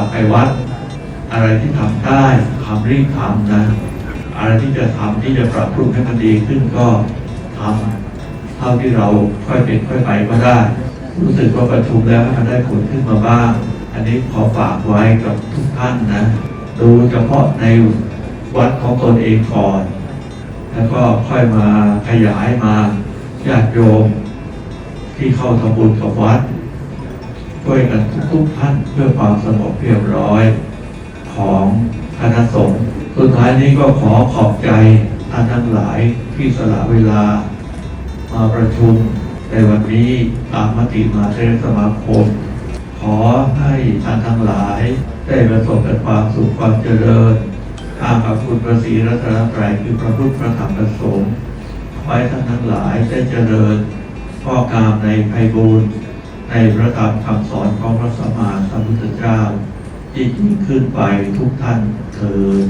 ลับไปวัด อะไรที่ทำได้ทำรีบทำนะ อะไรที่จะทำที่จะปรับปรุงให้มันดีขึ้นก็ทำเท่าที่เราค่อยเป็นค่อยไปก็ได้ รู้สึกว่าประชุมแล้วมันได้ผลขึ้นมาบ้าง อันนี้ขอฝากไว้กับทุกท่านนะ ดูเฉพาะในวัดของตนเองก่อน แล้วก็ค่อยมาขยายมาญาติโยมที่เข้าทำบุญกับวัด ช่วยกันทุกท่านเพื่อความสงบเรียบร้อยของคณะสงฆ์สุดท้ายนี้ก็ขอขอบใจท่านทั้งหลายที่สละเวลา มาประชุมในวันนี้ตามมติมหาเทรสมาคม ขอให้ท่านทั้งหลายได้ประสบกับความสุขความเจริญตามกับคุณพระศรีรัตนตรัยคือพระพุทธพระธรรมพระสงฆ์ขอให้ท่านทั้งหลายได้เจริญข้อกามในไพบูรณ์ ในพระธรรมคำสอนของพระสัมมาสัมพุทธเจ้ายิ่ยิ่งขึ้นไปทุกท่านเถิด